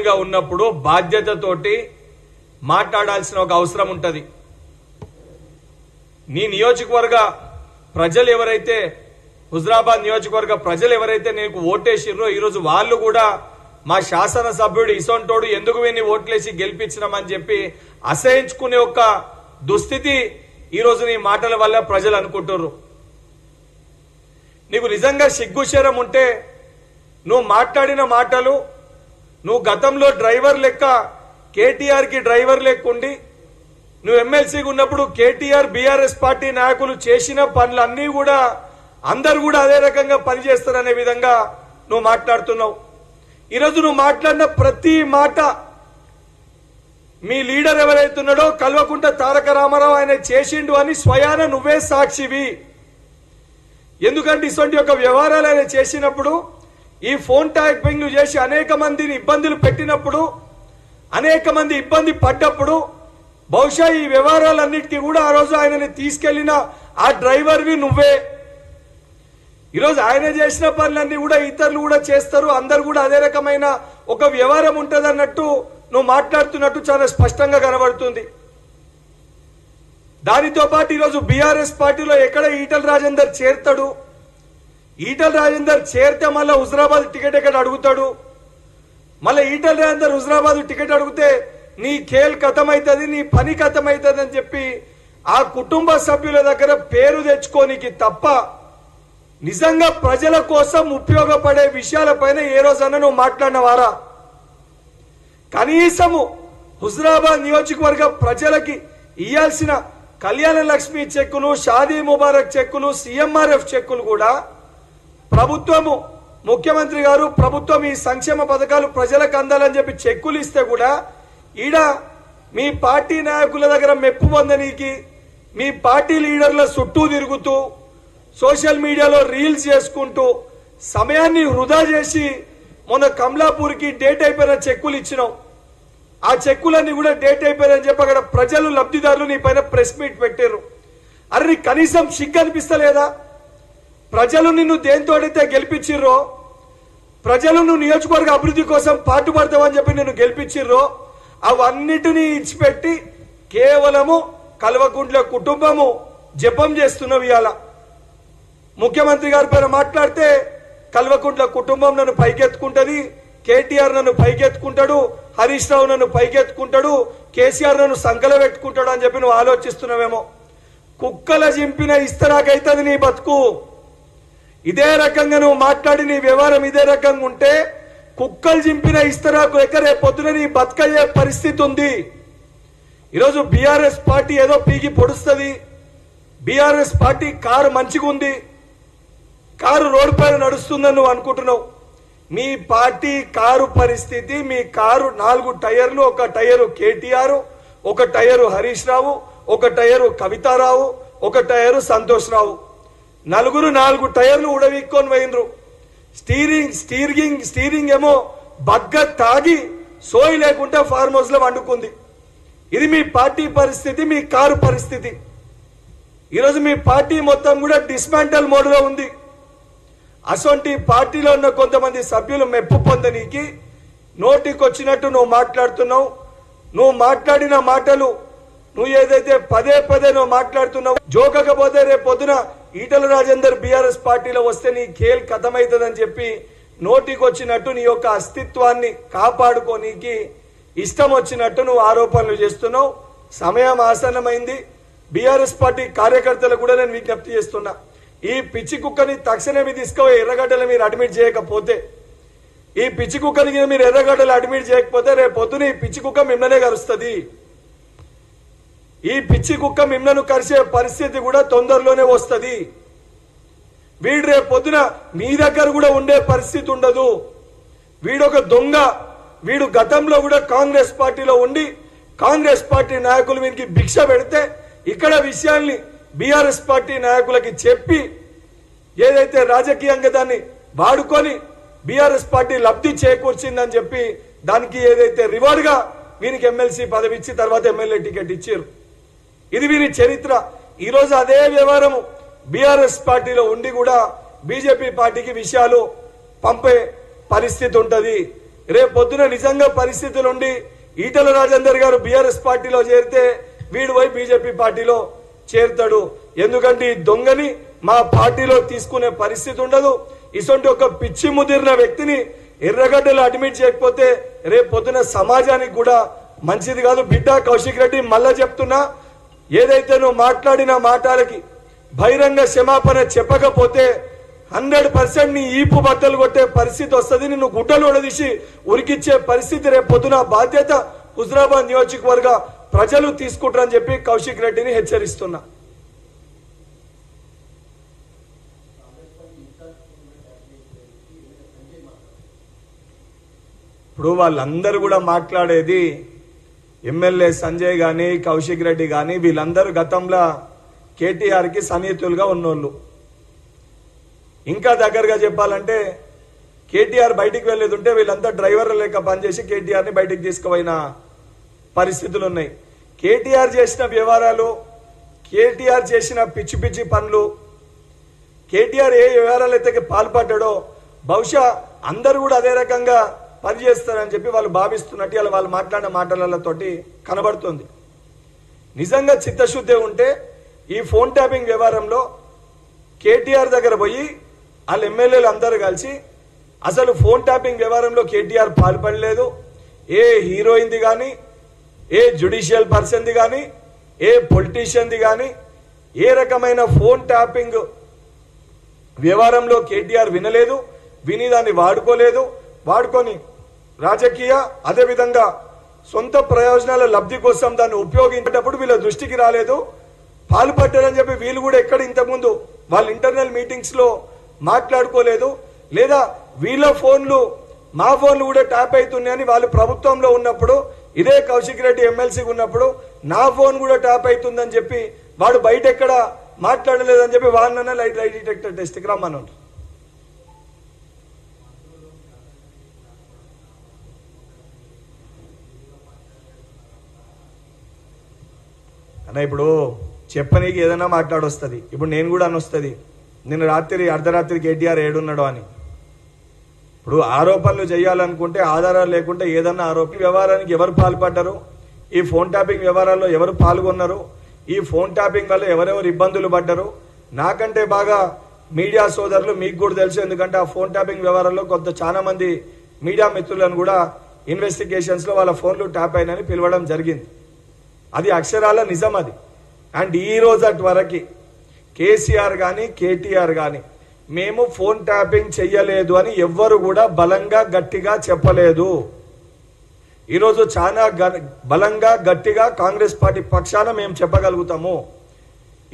చైర్మన్గా ఉన్నప్పుడు బాధ్యతతోటి మాట్లాడాల్సిన ఒక అవసరం ఉంటుంది. నీ నియోజకవర్గ ప్రజలు ఎవరైతే హుజరాబాద్ నియోజకవర్గ ప్రజలు ఎవరైతే నీకు ఓటేసిర్రో ఈరోజు వాళ్ళు కూడా మా శాసనసభ్యుడు ఇసొంటోడు ఎందుకు వీని ఓట్లేసి గెలిపించినామని చెప్పి అసహించుకునే ఒక దుస్థితి ఈరోజు నీ మాటల వల్ల ప్రజలు అనుకుంటున్నారు నీకు నిజంగా సిగ్గుశరం ఉంటే నువ్వు మాట్లాడిన మాటలు నువ్వు గతంలో డ్రైవర్ లెక్క కేటీఆర్కి డ్రైవర్ లెక్క ఉండి నువ్వు ఎమ్మెల్సీగా ఉన్నప్పుడు కేటీఆర్ బీఆర్ఎస్ పార్టీ నాయకులు చేసిన పనులన్నీ కూడా అందరు కూడా అదే రకంగా పనిచేస్తారనే విధంగా నువ్వు మాట్లాడుతున్నావు. ఈరోజు నువ్వు మాట్లాడిన ప్రతి మాట మీ లీడర్ ఎవరైతున్నాడో కల్వకుంట తారక రామారావు ఆయన చేసిండు అని స్వయాన నువ్వే సాక్షివి. ఎందుకంటే ఇటువంటి ఒక వ్యవహారాలు ఆయన చేసినప్పుడు ఈ ఫోన్ ట్యాపింగ్ చేసి అనేక మందిని ఇబ్బందులు పెట్టినప్పుడు అనేక మంది ఇబ్బంది పడ్డప్పుడు బహుశా ఈ వ్యవహారాలన్నిటికీ కూడా ఆ రోజు ఆయనని తీసుకెళ్ళిన ఆ డ్రైవర్వి నువ్వే. ఈరోజు ఆయన చేసిన పనులన్నీ కూడా ఇతరులు కూడా చేస్తారు అందరు కూడా అదే రకమైన ఒక వ్యవహారం ఉంటుంది అన్నట్టు నువ్వు మాట్లాడుతున్నట్టు చాలా స్పష్టంగా కనబడుతుంది. దానితో పాటు ఈరోజు బీఆర్ఎస్ పార్టీలో ఎక్కడ ఈటల రాజేందర్ చేరుతాడు? ఈటల రాజేందర్ చేరితే మళ్ళీ హుజరాబాద్ టికెట్ ఎక్కడ అడుగుతాడు? మళ్ళీ ఈటల రాజేందర్ హుజరాబాద్ టికెట్ అడిగితే నీ ఖేల్ కథమవుతుంది నీ పని కథమవుతుంది అని చెప్పి ఆ కుటుంబ సభ్యుల దగ్గర పేరు తెచ్చుకోనికి తప్ప నిజంగా ప్రజల కోసం ఉపయోగపడే విషయాలపైన ఏ రోజన్నా నువ్వు మాట్లాడినవారా? కనీసము హుజరాబాద్ నియోజకవర్గ ప్రజలకి ఇయ్యాల్సిన కళ్యాణ లక్ష్మి చెక్కులు షాదీ ముబారక్ చెక్కులు సీఎంఆర్ఎఫ్ చెక్కులు కూడా ప్రభుత్వము ముఖ్యమంత్రి గారు ప్రభుత్వం ఈ సంక్షేమ పథకాలు ప్రజలకు అందాలని చెప్పి చెక్కులు ఇస్తే కూడా ఈడ మీ పార్టీ నాయకుల దగ్గర మెప్పు పొందనీకి మీ పార్టీ లీడర్ల చుట్టూ తిరుగుతూ సోషల్ మీడియాలో రీల్స్ చేసుకుంటూ సమయాన్ని వృధా చేసి మొన్న కమలాపూర్కి డేట్ అయిపోయిన చెక్కులు ఇచ్చినాం. ఆ చెక్కులన్నీ కూడా డేట్ అయిపోయారని చెప్పి అక్కడ ప్రజలు లబ్ధిదారులు నీ పైన ప్రెస్ మీట్ పెట్టారు అరే కనీసం సిగ్గు అనిపిస్తలేదా? ప్రజలు నిన్ను దేంతోడైతే గెలిపించిర్రో? ప్రజలు నువ్వు నియోజకవర్గ అభివృద్ధి కోసం పాటుపడతావని చెప్పి నిన్ను గెలిపించిర్రో? అవన్నిటినీ ఇచ్చిపెట్టి కేవలము కల్వకుంట్ల కుటుంబము జపం చేస్తున్నావు ఇవాళ ముఖ్యమంత్రి గారి పైన మాట్లాడితే కల్వకుంట్ల కుటుంబం నన్ను పైకెత్తుకుంటది కేటీఆర్ నన్ను పైకెత్తుకుంటాడు హరీష్ రావు నన్ను పైకెత్తుకుంటాడు కేసీఆర్ నన్ను సంకల పెట్టుకుంటాడు అని చెప్పి నువ్వు ఆలోచిస్తున్నావేమో. కుక్కల చింపిన ఇస్తరాకైతుంది నీ బతుకు. ఇదే రకంగా నువ్వు మాట్లాడి నీ వ్యవహారం ఇదే రకంగా ఉంటే కుక్కలు చింపిన ఇస్తరాకు ఎక్కడే పొద్దున నీ బతకయ్యే పరిస్థితి ఉంది. ఈరోజు బీఆర్ఎస్ పార్టీ ఏదో పీకి పొడుస్తుంది. బీఆర్ఎస్ పార్టీ కారు మంచిగా ఉంది. కారు రోడ్డు పైన నడుస్తుందని నువ్వు అనుకుంటున్నావు. మీ పార్టీ కారు పరిస్థితి మీ కారు నాలుగు టైర్లు ఒక టైరు కేటీఆర్ ఒక టైరు హరీష్ రావు ఒక టైరు కవితారావు ఒక టైరు సంతోష్ రావు. నలుగురు నాలుగు టైర్లు ఉడవిక్కొని పోయినరు స్టీరింగ్ స్టీరింగ్ స్టీరింగ్ ఏమో బగ్గ తాగి సోయి లేకుండా ఫార్మ్ హౌస్లో వండుకుంది. ఇది మీ పార్టీ పరిస్థితి మీ కారు పరిస్థితి. ఈరోజు మీ పార్టీ మొత్తం కూడా డిస్మాంటల్ మోడ్లో ఉంది. అసొంటి పార్టీలో ఉన్న కొంతమంది సభ్యులు మెప్పు పొందనీకి నోటికొచ్చినట్టు నువ్వు మాట్లాడుతున్నావు. నువ్వు మాట్లాడిన మాటలు నువ్వు ఏదైతే పదే పదే నువ్వు మాట్లాడుతున్నావు జోకకపోతే రేపు పొద్దున ఈటల రాజేందర్ బీఆర్ఎస్ పార్టీలో వస్తే నీ ఖేల్ కథమవుతుందని చెప్పి నోటికి వచ్చినట్టు నీ యొక్క అస్తిత్వాన్ని కాపాడుకోనీకి ఇష్టం వచ్చినట్టు నువ్వు ఆరోపణలు చేస్తున్నావు. సమయం ఆసన్నమైంది. బీఆర్ఎస్ పార్టీ కార్యకర్తలు కూడా నేను విజ్ఞప్తి చేస్తున్నా. ఈ పిచ్చి కుక్కని తక్షణమే తీసుకుపోయి ఎర్రగడ్డలు మీరు అడ్మిట్ చేయకపోతే ఈ పిచ్చి కుక్కని మీరు ఎర్రగడ్డలు అడ్మిట్ చేయకపోతే రేపు పొద్దున ఈ పిచ్చి కుక్క మిమ్మల్నే కలుస్తుంది ఈ పిచ్చి కుక్క మిమ్మల్ని కరిసే పరిస్థితి కూడా తొందరలోనే వస్తుంది. వీడు రేపు పొద్దున మీ దగ్గర కూడా ఉండే పరిస్థితి ఉండదు. వీడొక దొంగ. వీడు గతంలో కూడా కాంగ్రెస్ పార్టీలో ఉండి కాంగ్రెస్ పార్టీ నాయకులు వీనికి భిక్ష పెడితే ఇక్కడ విషయాల్ని బీఆర్ఎస్ పార్టీ నాయకులకి చెప్పి ఏదైతే రాజకీయంగా దాన్ని వాడుకొని బీఆర్ఎస్ పార్టీ లబ్ధి చేకూర్చిందని చెప్పి దానికి ఏదైతే రివార్డ్గా వీనికి ఎమ్మెల్సీ పదవి ఇచ్చి తర్వాత ఎమ్మెల్యే టికెట్ ఇచ్చారు ఇది వీరి చరిత్ర. ఈరోజు అదే వ్యవహారం బీఆర్ఎస్ పార్టీలో ఉండి కూడా బీజేపీ పార్టీకి విషయాలు పంపే పరిస్థితి ఉంటుంది. రేపు పొద్దున నిజంగా పరిస్థితులు ఉండి ఈటల రాజేందర్ గారు బీఆర్ఎస్ పార్టీలో చేరితే వీడు పోయి బీజేపీ పార్టీలో చేరుతాడు. ఎందుకంటే ఈ దొంగని మా పార్టీలో తీసుకునే పరిస్థితి ఉండదు. ఇటువంటి ఒక పిచ్చి ముదిరిన వ్యక్తిని ఎర్రగడ్డలు అడ్మిట్ చేయకపోతే రేపు పొద్దున సమాజానికి కూడా మంచిది కాదు. బిడ్డ కౌశిక్ రెడ్డి మళ్ళా చెప్తున్నా ఏదైతే నువ్వు మాట్లాడిన మాటలకి బహిరంగ క్షమాపణ చెప్పకపోతే హండ్రెడ్ పర్సెంట్ నీ ఈపు బట్టలు కొట్టే పరిస్థితి వస్తుంది నిన్ను గుడ్డలు ఉడదీసి ఉరికిచ్చే పరిస్థితి రేపు పొద్దున బాధ్యత హుజరాబాద్ నియోజకవర్గ ప్రజలు తీసుకుంటారని చెప్పి కౌశిక్ రెడ్డిని హెచ్చరిస్తున్నా. ఇప్పుడు వాళ్ళందరూ కూడా మాట్లాడేది ఎమ్మెల్యే సంజయ్ కానీ కౌశిక్ రెడ్డి కానీ వీళ్ళందరూ గతంలో కేటీఆర్కి సన్నిహితులుగా ఉన్నోళ్ళు. ఇంకా దగ్గరగా చెప్పాలంటే కేటీఆర్ బయటికి వెళ్ళేది ఉంటే వీళ్ళంతా డ్రైవర్లు లేక పనిచేసి కేటీఆర్ని బయటికి తీసుకుపోయిన పరిస్థితులు ఉన్నాయి కేటీఆర్ చేసిన వ్యవహారాలు కేటీఆర్ చేసిన పిచ్చి పిచ్చి పనులు కేటీఆర్ ఏ వ్యవహారాలు అయితే పాల్పడ్డాడో బహుశా అందరూ కూడా అదే రకంగా పనిచేస్తారని చెప్పి వాళ్ళు భావిస్తున్నట్టు ఇలా వాళ్ళు మాట్లాడిన మాటలతోటి కనబడుతుంది. నిజంగా చిత్తశుద్ధి ఉంటే ఈ ఫోన్ ట్యాపింగ్ వ్యవహారంలో కేటీఆర్ దగ్గర పోయి వాళ్ళ ఎమ్మెల్యేలు అందరూ కలిసి అసలు ఫోన్ ట్యాపింగ్ వ్యవహారంలో కేటీఆర్ పాల్పడలేదు. ఏ హీరోయిన్ది కానీ ఏ జ్యుడిషియల్ పర్సన్ది కానీ ఏ పొలిటీషియన్ది కానీ ఏ రకమైన ఫోన్ ట్యాపింగ్ వ్యవహారంలో కేటీఆర్ వినలేదు విని దాన్ని వాడుకోలేదు వాడుకొని రాజకీయ అదేవిధంగా సొంత ప్రయోజనాల లబ్ధి కోసం దాన్ని ఉపయోగించేటప్పుడు వీళ్ళ దృష్టికి రాలేదు. పాల్పడ్డారని చెప్పి వీళ్ళు కూడా ఎక్కడ ఇంతకుముందు వాళ్ళ ఇంటర్నల్ మీటింగ్స్లో మాట్లాడుకోలేదు. లేదా వీళ్ళ ఫోన్లు మా ఫోన్లు కూడా ట్యాప్ అవుతున్నాయని వాళ్ళు ప్రభుత్వంలో ఉన్నప్పుడు ఇదే కౌశిక్ రెడ్డి ఎమ్మెల్సీగా ఉన్నప్పుడు నా ఫోన్ కూడా ట్యాప్ అవుతుందని చెప్పి వాడు బయట ఎక్కడ మాట్లాడలేదని చెప్పి వాళ్ళన్న లైట్ లైట్ డిటెక్టర్ టెస్ట్కి రమ్మని అన్న ఇప్పుడు చెప్పనీకి ఏదైనా మాట్లాడొస్తుంది. ఇప్పుడు నేను కూడా అనొస్తుంది. నేను రాత్రి అర్ధరాత్రి కేటీఆర్ ఏడున్నాడు అని. ఇప్పుడు ఆరోపణలు చేయాలనుకుంటే ఆధారాలు లేకుంటే ఏదన్నా ఆరోపి వ్యవహారానికి ఎవరు పాల్పడ్డారు? ఈ ఫోన్ ట్యాపింగ్ వ్యవహారాల్లో ఎవరు పాల్గొన్నారు? ఈ ఫోన్ ట్యాపింగ్ వల్ల ఎవరెవరు ఇబ్బందులు పడ్డారు? నాకంటే బాగా మీడియా సోదరులు మీకు కూడా తెలుసు ఎందుకంటే ఆ ఫోన్ ట్యాపింగ్ వ్యవహారంలో కొంత చాలా మంది మీడియా మిత్రులను కూడా ఇన్వెస్టిగేషన్స్లో వాళ్ళ ఫోన్లు ట్యాప్ అయినని పిలవడం జరిగింది. అది అక్షరాల నిజం అది. అండ్ ఈ రోజు వరకు కేసీఆర్ కానీ కేటీఆర్ కానీ మేము ఫోన్ ట్యాపింగ్ చెయ్యలేదు అని ఎవ్వరు కూడా బలంగా గట్టిగా చెప్పలేదు. ఈరోజు చాలా గ- బలంగా గట్టిగా కాంగ్రెస్ పార్టీ పక్షాన మేము చెప్పగలుగుతాము.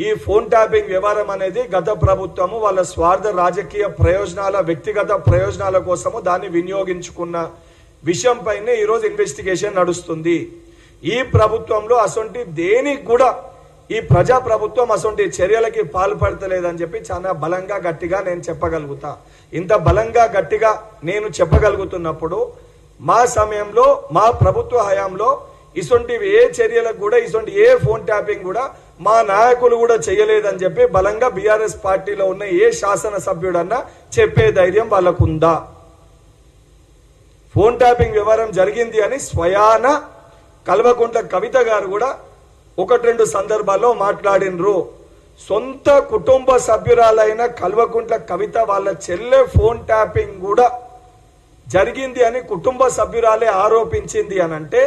ఈ ఫోన్ ట్యాపింగ్ వ్యవహారం అనేది గత ప్రభుత్వము వాళ్ళ స్వార్థ రాజకీయ ప్రయోజనాల వ్యక్తిగత ప్రయోజనాల కోసము దాన్ని వినియోగించుకున్న విషయం పైన ఈరోజు ఇన్వెస్టిగేషన్ నడుస్తుంది. ఈ ప్రభుత్వంలో అసొంటి దేనికి కూడా ఈ ప్రజా ప్రభుత్వం అసొంటి చర్యలకి పాల్పడతలేదని చెప్పి చాలా బలంగా గట్టిగా నేను చెప్పగలుగుతా. ఇంత బలంగా గట్టిగా నేను చెప్పగలుగుతున్నప్పుడు మా సమయంలో మా ప్రభుత్వ హయాంలో ఇసొంటివి ఏ చర్యలకు కూడా ఇసొంటి ఏ ఫోన్ ట్యాపింగ్ కూడా మా నాయకులు కూడా చేయలేదని చెప్పి బలంగా బీఆర్ఎస్ పార్టీలో ఉన్న ఏ శాసన సభ్యుడన్నా చెప్పే ధైర్యం వాళ్ళకుందా. ఫోన్ ట్యాపింగ్ వ్యవహారం జరిగింది అని స్వయాన కల్వకుంట్ల కవిత గారు కూడా ఒకటి రెండు సందర్భాల్లో మాట్లాడినరు. సొంత కుటుంబ సభ్యురాలైన కల్వకుంట్ల కవిత వాళ్ళ చెల్లె ఫోన్ ట్యాపింగ్ కూడా జరిగింది అని కుటుంబ సభ్యురాలే ఆరోపించింది అని అంటే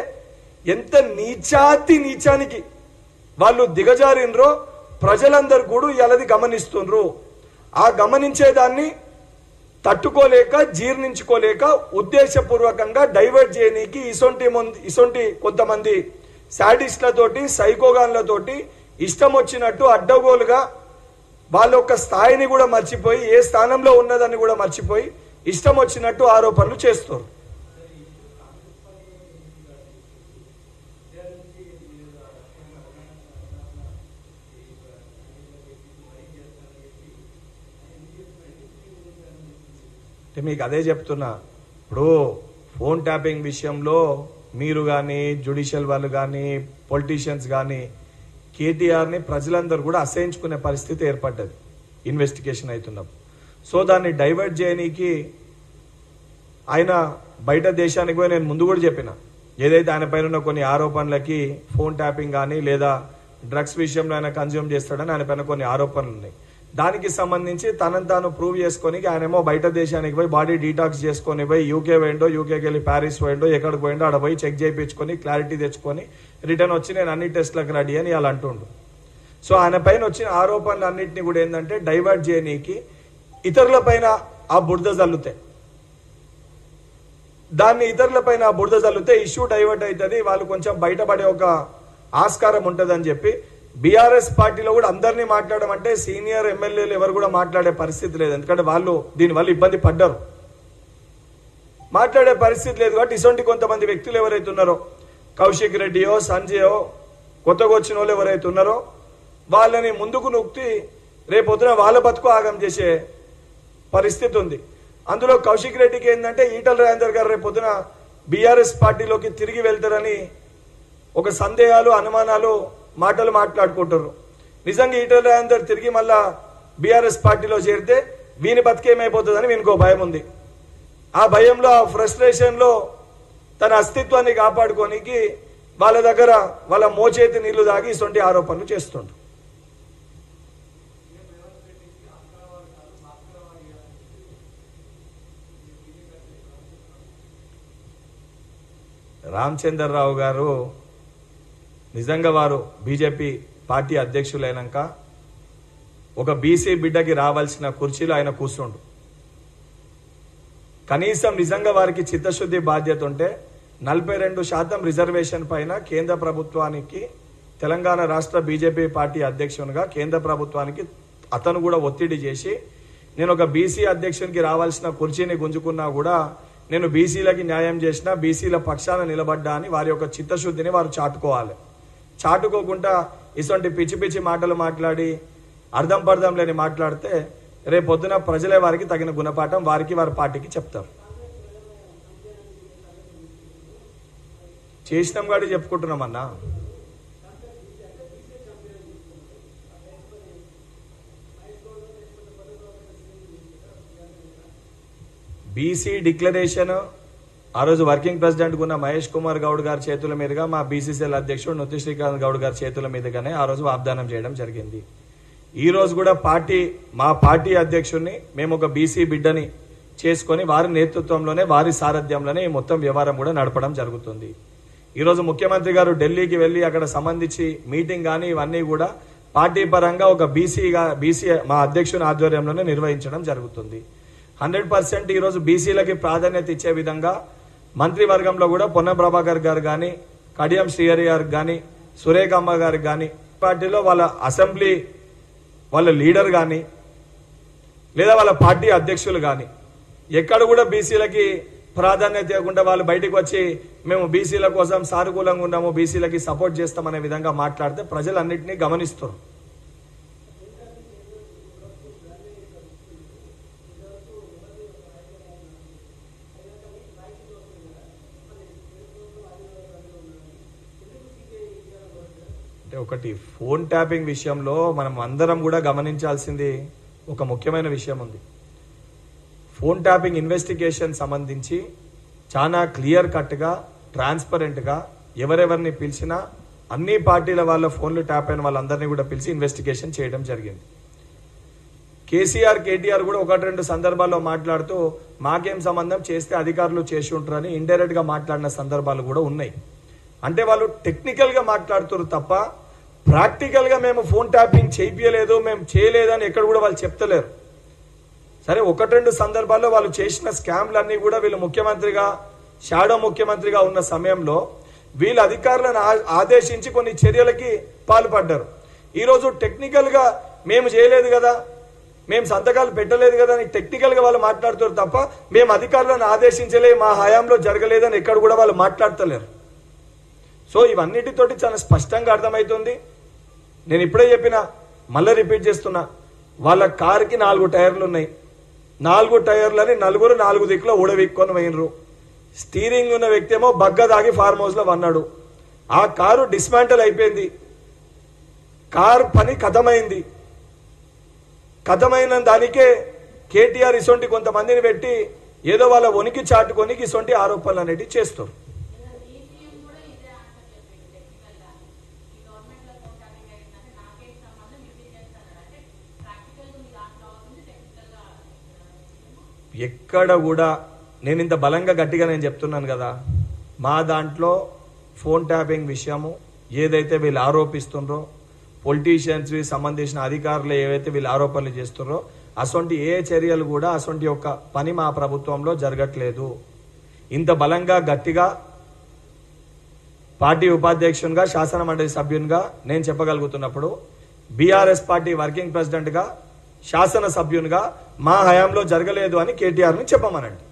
ఎంత నీచాతి నీచానికి వాళ్ళు దిగజారినరో ప్రజలందరూ కూడా ఎలది గమనిస్తుండ్రు. ఆ గమనించేదాన్ని తట్టుకోలేక జీర్ణించుకోలేక ఉద్దేశపూర్వకంగా డైవర్ట్ చేయనీకి ఇసొంటి ఇసొంటి కొంతమంది శాడిస్ట్లతోటి సైకోగాన్లతోటి ఇష్టం వచ్చినట్టు అడ్డగోలుగా వాళ్ళ యొక్క స్థాయిని కూడా మర్చిపోయి ఏ స్థానంలో ఉన్నదని కూడా మర్చిపోయి ఇష్టం వచ్చినట్టు ఆరోపణలు చేస్తారు. అంటే మీకు అదే చెప్తున్నా. ఇప్పుడు ఫోన్ ట్యాపింగ్ విషయంలో మీరు కానీ జ్యుడిషియల్ వాళ్ళు కానీ పొలిటీషియన్స్ కానీ కేటీఆర్ని ప్రజలందరూ కూడా అసహించుకునే పరిస్థితి ఏర్పడ్డది. ఇన్వెస్టిగేషన్ అవుతున్నప్పుడు. సో దాన్ని డైవర్ట్ చేయనీకి ఆయన బయట దేశానికి పోయి నేను ముందు కూడా చెప్పిన. ఏదైతే ఆయన పైన ఉన్న కొన్ని ఆరోపణలకి ఫోన్ ట్యాపింగ్ కానీ లేదా డ్రగ్స్ విషయంలో ఆయన కన్జ్యూమ్ చేస్తాడని ఆయన పైన కొన్ని ఆరోపణలు ఉన్నాయి. దానికి సంబంధించి తనను తాను ప్రూవ్ చేసుకొని ఆయనేమో బయట దేశానికి పోయి బాడీ డీటాక్స్ చేసుకొని పోయి యూకే పోయిండో యూకేకి వెళ్ళి ప్యారిస్ పోయిండో ఎక్కడికి పోయిండో ఆడ పోయి చెక్ చేయించుకొని క్లారిటీ తెచ్చుకొని రిటర్న్ వచ్చి నేను అన్ని టెస్ట్లకు రెడీ అని అలా అంటుండు. సో ఆయన పైన వచ్చిన ఆరోపణలు అన్నింటినీ కూడా ఏంటంటే డైవర్ట్ చేయనీకి ఇతరుల పైన ఆ బురద జల్లుతాయి. దాన్ని ఇతరుల పైన బురద జల్లితే ఇష్యూ డైవర్ట్ అవుతుంది వాళ్ళు కొంచెం బయటపడే ఒక ఆస్కారం ఉంటుందని చెప్పి బీఆర్ఎస్ పార్టీలో కూడా అందరినీ మాట్లాడడం అంటే సీనియర్ ఎమ్మెల్యేలు ఎవరు కూడా మాట్లాడే పరిస్థితి లేదు. ఎందుకంటే వాళ్ళు దీనివల్ల ఇబ్బంది పడ్డారు. మాట్లాడే పరిస్థితి లేదు కాబట్టి ఇటువంటి కొంతమంది వ్యక్తులు ఎవరైతే ఉన్నారో కౌశిక్ రెడ్డియో సంజయో కొత్తగా వచ్చిన వాళ్ళు ఎవరైతే ఉన్నారో వాళ్ళని ముందుకు నొక్కి రేపొద్దున వాళ్ళ బతుకు ఆగం చేసే పరిస్థితి ఉంది. అందులో కౌశిక్ రెడ్డికి ఏంటంటే ఈటల రాజేందర్ గారు రేపొద్దున బీఆర్ఎస్ పార్టీలోకి తిరిగి వెళ్తారని ఒక సందేహాలు అనుమానాలు మాటలు మాట్లాడుకుంటున్నారు నిజంగా ఈటల రాజేందర్ తిరిగి మళ్ళా బీఆర్ఎస్ పార్టీలో చేరితే వీని బతికేమైపోతుందని వీనికో భయం ఉంది. ఆ భయంలో ఆ ఫ్రస్ట్రేషన్లో తన అస్తిత్వాన్ని కాపాడుకోనికి వాళ్ళ దగ్గర వాళ్ళ మోచేతి నీళ్ళు దాగి ఇటువంటి ఆరోపణలు చేస్తుండ్రు రామచంద్రరావు గారు నిజంగా వారు బీజేపీ పార్టీ అధ్యక్షులైనాక ఒక బీసీ బిడ్డకి రావాల్సిన కుర్చీలో ఆయన కూర్చుండు. కనీసం నిజంగా వారికి చిత్తశుద్ధి బాధ్యత ఉంటే నలభై రెండు శాతం రిజర్వేషన్ పైన కేంద్ర ప్రభుత్వానికి తెలంగాణ రాష్ట్ర బీజేపీ పార్టీ అధ్యక్షునిగా కేంద్ర ప్రభుత్వానికి అతను కూడా ఒత్తిడి చేసి నేను ఒక బీసీ అధ్యక్షునికి రావాల్సిన కుర్చీని గుంజుకున్నా కూడా నేను బీసీలకి న్యాయం చేసిన బీసీల పక్షాన నిలబడ్డా అని వారి యొక్క చిత్తశుద్ధిని వారు చాటుకోవాలి. చాటుకోకుండా ఇటువంటి పిచ్చి పిచ్చి మాటలు మాట్లాడి అర్థం పర్థం లేని మాట్లాడితే రేపొద్దున ప్రజలే వారికి తగిన గుణపాఠం వారికి వారి పార్టీకి చెప్తారు చేసినాం కాడి చెప్పుకుంటున్నాం అన్నా. బీసీ డిక్లరేషన్ ఆ రోజు వర్కింగ్ ప్రెసిడెంట్ ఉన్న మహేష్ కుమార్ గౌడ్ గారి చేతుల మీదుగా మా బీసీసీఎల్ అధ్యక్షుడు నొత్తి శ్రీకాంత్ గౌడ్ గారి చేతుల మీదుగానే ఆ రోజు వాగ్దానం చేయడం జరిగింది. ఈ రోజు కూడా పార్టీ మా పార్టీ అధ్యక్షుడిని మేము ఒక బీసీ బిడ్డని చేసుకొని వారి నేతృత్వంలోనే వారి సారథ్యంలోనే ఈ మొత్తం వ్యవహారం కూడా నడపడం జరుగుతుంది. ఈరోజు ముఖ్యమంత్రి గారు ఢిల్లీకి వెళ్ళి అక్కడ సంబంధించి మీటింగ్ కానీ ఇవన్నీ కూడా పార్టీ పరంగా ఒక బీసీగా బీసీ మా అధ్యక్షుని ఆధ్వర్యంలోనే నిర్వహించడం జరుగుతుంది. హండ్రెడ్ పర్సెంట్ ఈరోజు బీసీలకి ప్రాధాన్యత ఇచ్చే విధంగా మంత్రివర్గంలో కూడా పొన్న ప్రభాకర్ గారు కానీ కడియం శ్రీహరి గారికి కానీ సురేఖమ్మ గారికి కానీ పార్టీలో వాళ్ళ అసెంబ్లీ వాళ్ళ లీడర్ కానీ లేదా వాళ్ళ పార్టీ అధ్యక్షులు కానీ ఎక్కడ కూడా బీసీలకి ప్రాధాన్యత ఇవ్వకుండా వాళ్ళు బయటకు వచ్చి మేము బీసీల కోసం సానుకూలంగా ఉన్నాము బీసీలకి సపోర్ట్ చేస్తామనే విధంగా మాట్లాడితే ప్రజలన్నింటినీ గమనిస్తారు అంటే ఒకటి ఫోన్ ట్యాపింగ్ విషయంలో మనం అందరం కూడా గమనించాల్సింది ఒక ముఖ్యమైన విషయం ఉంది. ఫోన్ ట్యాపింగ్ ఇన్వెస్టిగేషన్ సంబంధించి చాలా క్లియర్ కట్గా ట్రాన్స్పరెంట్గా ఎవరెవరిని పిలిచినా అన్ని పార్టీల వాళ్ళ ఫోన్లు ట్యాప్ అయిన వాళ్ళందరినీ కూడా పిలిచి ఇన్వెస్టిగేషన్ చేయడం జరిగింది. కేసీఆర్ కేటీఆర్ కూడా ఒకటి రెండు సందర్భాల్లో మాట్లాడుతూ మాకేం సంబంధం? చేస్తే అధికారులు చేసి ఉంటారని ఇండైరెక్ట్గా మాట్లాడిన సందర్భాలు కూడా ఉన్నాయి. అంటే వాళ్ళు టెక్నికల్గా మాట్లాడుతారు తప్ప ప్రాక్టికల్గా మేము ఫోన్ ట్యాపింగ్ చేయించలేదు మేము చేయలేదని ఎక్కడ కూడా వాళ్ళు చెప్తలేరు. సరే ఒకటి రెండు సందర్భాల్లో వాళ్ళు చేసిన స్కామ్లన్నీ కూడా వీళ్ళు ముఖ్యమంత్రిగా షాడో ముఖ్యమంత్రిగా ఉన్న సమయంలో వీళ్ళు అధికారులను ఆదేశించి కొన్ని చర్యలకి పాల్పడ్డారు. ఈరోజు టెక్నికల్గా మేము చేయలేదు కదా మేము సంతకాలు పెట్టలేదు కదా అని టెక్నికల్గా వాళ్ళు మాట్లాడుతారు తప్ప మేము అధికారులను ఆదేశించలే మా హయాంలో జరగలేదని ఎక్కడ కూడా వాళ్ళు మాట్లాడతలేరు. సో ఇవన్నిటితోటి చాలా స్పష్టంగా అర్థమవుతుంది నేను ఇప్పుడే చెప్పిన మళ్ళీ రిపీట్ చేస్తున్నా వాళ్ళ కార్కి నాలుగు టైర్లు ఉన్నాయి. నాలుగు టైర్లని నలుగురు నాలుగు దిక్కులో ఊడవిక్కొని పోయినరు. స్టీరింగ్ ఉన్న వ్యక్తి ఏమో బగ్గ దాగి ఫార్మ్ హౌస్లో వన్నాడు ఆ కారు డిస్మాంటల్ అయిపోయింది. కార్ పని కథమైంది. కథమైన దానికే కేటీఆర్ ఇసొంటి కొంతమందిని పెట్టి ఏదో వాళ్ళ ఉనికి చాటుకొని ఇసొంటి ఆరోపణలు అనేటివి చేస్తారు ఈసీఎం కూడా ఇదే ఆన్సర్ చెప్పింది టెక్నికల్గా ఈ గవర్నమెంట్లో ఫోన్ ట్యాపింగ్ అయిందంటే నాకేం సంబంధం ఇది చేస్తాను అంటే ప్రాక్టికల్గా మీ దాంట్లో అవుతుంది టెక్నికల్గా ఎక్కడ కూడా నేను ఇంత బలంగా గట్టిగా నేను చెప్తున్నాను కదా మా దాంట్లో ఫోన్ ట్యాపింగ్ విషయము ఏదైతే వీళ్ళు ఆరోపిస్తుండ్రో పొలిటీషియన్స్కి సంబంధించిన అధికారులు ఏవైతే వీళ్ళు ఆరోపణలు చేస్తుండ్రో అసొంటి ఏ చర్యలు కూడా అటువంటి యొక్క పని మా ప్రభుత్వంలో జరగట్లేదు. ఇంత బలంగా గట్టిగా పార్టీ ఉపాధ్యక్షునిగా శాసనమండలి సభ్యునిగా నేను చెప్పగలుగుతున్నప్పుడు బీఆర్ఎస్ పార్టీ వర్కింగ్ ప్రెసిడెంట్గా శాసన సభ్యునిగా మా హయాంలో జరగలేదు అని కేటీఆర్ని చెప్పమనండి.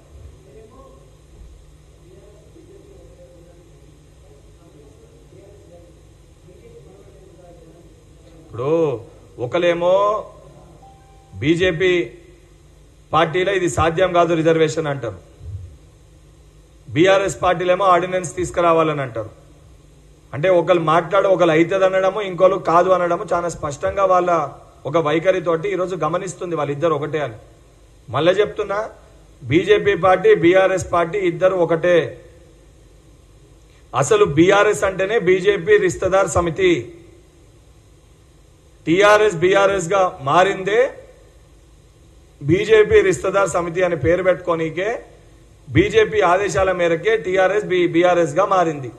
ఇప్పుడు ఒకలేమో బీజేపీ పార్టీలో ఇది సాధ్యం కాదు రిజర్వేషన్ అంటారు. బీఆర్ఎస్ పార్టీలేమో ఆర్డినెన్స్ తీసుకురావాలని అంటారు. అంటే ఒకళ్ళు మాట్లాడు ఒకళ్ళు అవుతుంది అనడము ఇంకోళ్ళు కాదు అనడము చాలా స్పష్టంగా వాళ్ళ ఒక వైఖరితోటి ఈరోజు గమనిస్తుంది వాళ్ళిద్దరు ఒకటే అని. మళ్ళీ చెప్తున్నా బీజేపీ పార్టీ బీఆర్ఎస్ పార్టీ ఇద్దరు ఒకటే. అసలు బీఆర్ఎస్ అంటేనే బీజేపీ రిస్తదార్ సమితి. టిఆర్ఎస్ బీఆర్ఎస్గా మారిందే బీజేపీ రిస్తదార్ సమితి అని పేరు పెట్టుకోనికే బీజేపీ ఆదేశాల మేరకే టిఆర్ఎస్ బీఆర్ఎస్గా మారింది.